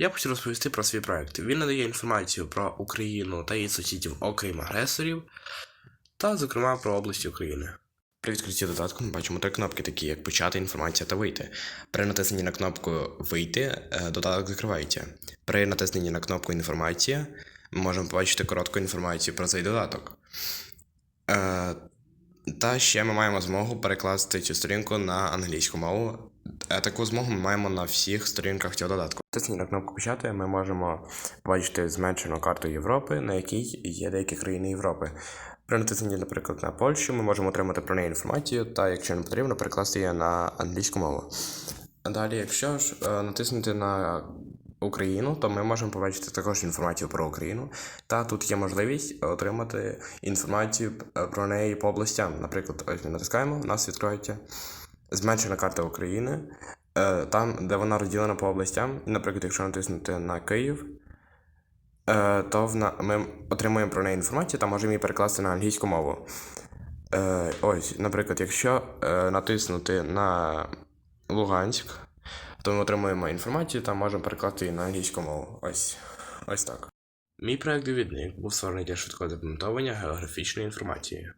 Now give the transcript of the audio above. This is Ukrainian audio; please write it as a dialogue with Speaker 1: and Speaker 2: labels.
Speaker 1: Я хочу розповісти про свій проект. Він надає інформацію про Україну та її сусідів, окрім агресорів, та, зокрема, про області України. При відкритті додатку ми бачимо три кнопки, такі як почати інформація та вийти. При натисненні на кнопку Вийти е, додаток закривається. При натисненні на кнопку Інформація ми можемо побачити коротку інформацію про цей додаток. Е, Та ще ми маємо змогу перекласти цю сторінку на англійську мову. Таку змогу ми маємо на всіх сторінках цього додатку. Натисніть на кнопку Почати ми можемо побачити зменшену карту Європи, на якій є деякі країни Європи. При натисненні, наприклад, на Польщу ми можемо отримати про неї інформацію, та, якщо не потрібно, перекласти її на англійську мову. Далі, якщо ж е, натиснути на Україну, то ми можемо побачити також інформацію про Україну. Та тут є можливість отримати інформацію е, про неї по областям. Наприклад, ось ми натискаємо, нас відкриється зменшена карта України, е, там, де вона розділена по областям. Наприклад, якщо натиснути на Київ, е, то ми отримуємо про неї інформацію та можемо її перекласти на англійську мову. Е, ось, наприклад, якщо натиснути на Луганськ, то ми отримуємо інформацію та можемо перекласти її на англійську мову. Ось, ось так. Мій проект довідник був створений для швидкого запам'ятовування географічної інформації.